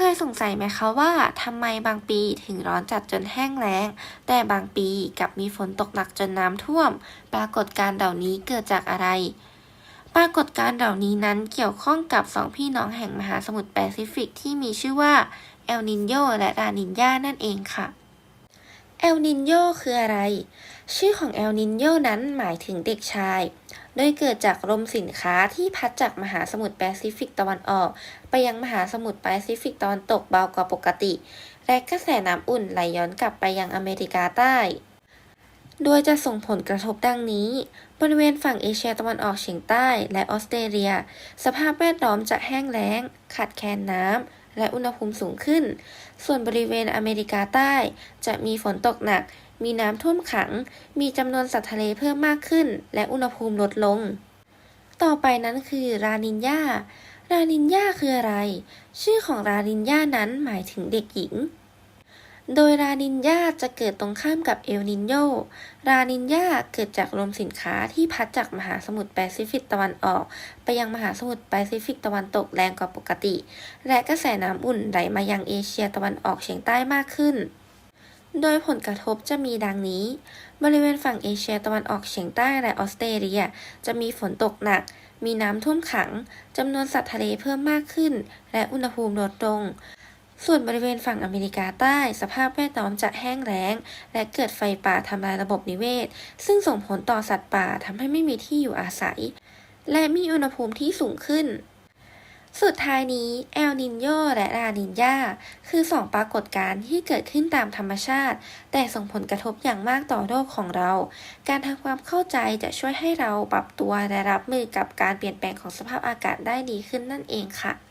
คยสงสัยไหมคะว่าทำไมบางปีถึงร้อนจัดจนแห้งแล้ง แต่บางปีกลับมีฝนตกหนักจนน้ำท่วม ปรากฏการณ์เหล่านี้เกิดจากอะไร ปรากฏการณ์เหล่านี้นั้นเกี่ยวข้องกับสองพี่น้องแห่งมหาสมุทรแปซิฟิกที่มีชื่อว่าเอลนินโยและลานินยานั่นเองค่ะ เอลนินโยคืออะไร ชื่อของเอลนินโยนั้นหมายถึงเด็กชาย โดยเกิดจากลมสินค้าที่พัดจากมหาสมุทรแปซิฟิกตะวันออก ไปยังมหาสมุทรแปซิฟิกตะวันตกเบากว่าปกติ และกระแสน้ำอุ่นไหลย้อนกลับไปยังอเมริกาใต้ โดยจะส่งผลกระทบดังนี้ บริเวณฝั่งเอเชียตะวันออกเฉียงใต้และออสเตรเลีย สภาพแวดล้อมจะแห้งแล้ง ขาดแคลนน้ำ และอุณหภูมิสูงขึ้น ส่วนบริเวณอเมริกาใต้ จะมีฝนตกหนัก มีน้ำท่วมขัง มีจำนวนสัตว์ทะเลเพิ่มมากขึ้น และอุณหภูมิลดลง ต่อไปนั้นคือรานินยารานินยาคืออะไร ชื่อของรานินยานั้นหมายถึงเด็กหญิง โดยรานินยาจะเกิดตรงข้ามกับเอลนินโย รานินยาเกิดจากลมสินค้าที่พัดจากมหาสมุทรแปซิฟิกตะวันออก ไปยังมหาสมุทรแปซิฟิกตะวันตกแรงกว่าปกติ และกระแสน้ำอุ่นไหลมายังเอเชียตะวันออกเฉียงใต้มากขึ้น โดยผลกระทบจะมีดังนี้ บริเวณฝั่งเอเชียตะวันออกเฉียงใต้และออสเตรเลีย จะมีฝนตกหนัก มีน้ำท่วมขังจำนวนสัตว์ทะเลเพิ่มมากขึ้น และอุณหภูมิลดลง ส่วนบริเวณฝั่งอเมริกาใต้ สภาพแวดล้อมจะแห้งแล้ง และเกิดไฟป่าทำลายระบบนิเวศ ซึ่งส่งผลต่อสัตว์ป่าทำให้ไม่มีที่อยู่อาศัย และมีอุณหภูมิที่สูงขึ้น สุดท้ายนี้เอลนินโยและลานินยาคือสองปรากฏการณ์ที่เกิดขึ้นตามธรรมชาติ แต่ส่งผลกระทบอย่างมากต่อโลกของเรา การทำความเข้าใจจะช่วยให้เราปรับตัวและรับมือกับการเปลี่ยนแปลงของสภาพอากาศได้ดีขึ้นนั่นเองค่ะ